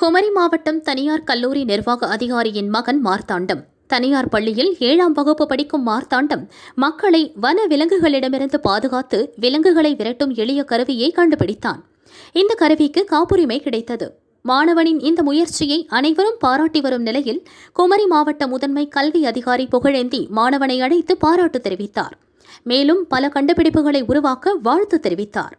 குமரி மாவட்டம் தனியார் கல்லூரி நிர்வாக அதிகாரியின் மகன் மார்த்தாண்டம். தனியார் பள்ளியில் ஏழாம் வகுப்பு படிக்கும் மார்த்தாண்டம். மக்களை வன விலங்குகளிடமிருந்து பாதுகாத்து விலங்குகளை விரட்டும் எளிய கருவியை கண்டுபிடித்தான். இந்த கருவிக்கு காப்புரிமை கிடைத்தது. மாணவனின் இந்த முயற்சியை அனைவரும் பாராட்டி வரும் நிலையில் குமரி மாவட்ட முதன்மை கல்வி அதிகாரி புகழேந்தி மாணவனை அழைத்து பாராட்டு தெரிவித்தார். மேலும் பல கண்டுபிடிப்புகளை உருவாக்க வாழ்த்து தெரிவித்தார்.